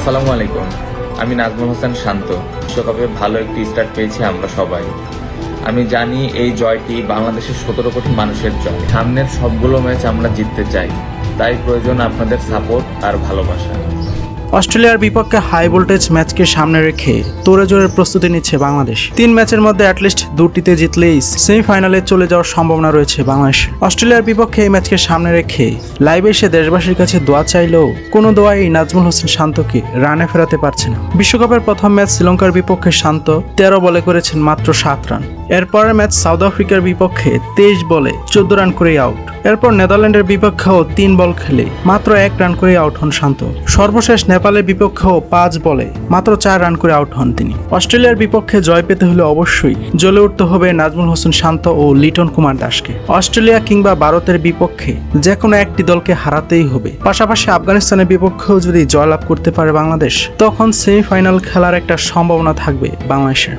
আসসালামু আলাইকুম। আমি নাজমুল হোসেন শান্ত। বিশ্বকাপে ভালো একটি স্টার্ট পেয়েছি আমরা সবাই। আমি জানি এই জয়টি বাংলাদেশের সতেরো কোটি মানুষের জয়। সামনের সবগুলো ম্যাচ আমরা জিততে চাই। তাই প্রয়োজন আপনাদের সাপোর্ট আর ভালোবাসা। অস্ট্রেলিয়ার বিপক্ষে হাই ভোল্টেজ ম্যাচকে সামনে রেখে তোরে জোরের প্রস্তুতি নিচ্ছে বাংলাদেশ। তিন ম্যাচের মধ্যে অ্যাটলিস্ট দুটিতে জিতলেই সেমিফাইনালে চলে যাওয়ার সম্ভাবনা রয়েছে বাংলাদেশ। অস্ট্রেলিয়ার বিপক্ষে এই ম্যাচকে সামনে রেখে লাইভে এসে দেশবাসীর কাছে দোয়া চাইলেও কোনো দোয়াই নাজমুল হোসেন শান্তকে রানে ফেরাতে পারছে না। বিশ্বকাপের প্রথম ম্যাচ শ্রীলঙ্কার বিপক্ষে শান্ত তেরো বলে করেছেন মাত্র সাত রান। এরপরের ম্যাচ সাউথ আফ্রিকার বিপক্ষে তেইশ বলে চোদ্দ রান করেই আউট এরপর নেদারল্যান্ডের বিপক্ষেও তিন বল খেলে মাত্র এক রান করে আউট হন শান্ত। সর্বশেষ নেপালের বিপক্ষেও পাঁচ বলে মাত্র চার রান করে আউট হন তিনি। অস্ট্রেলিয়ার বিপক্ষে জয় পেতে হলে অবশ্যই জ্বলে উঠতে হবে নাজমুল হোসেন শান্ত ও লিটন কুমার দাসকে। অস্ট্রেলিয়া কিংবা ভারতের বিপক্ষে যে কোনো একটি দলকে হারাতেই হবে। পাশাপাশি আফগানিস্তানের বিপক্ষেও যদি জয়লাভ করতে পারে বাংলাদেশ, তখন সেমিফাইনাল খেলার একটা সম্ভাবনা থাকবে বাংলাদেশের।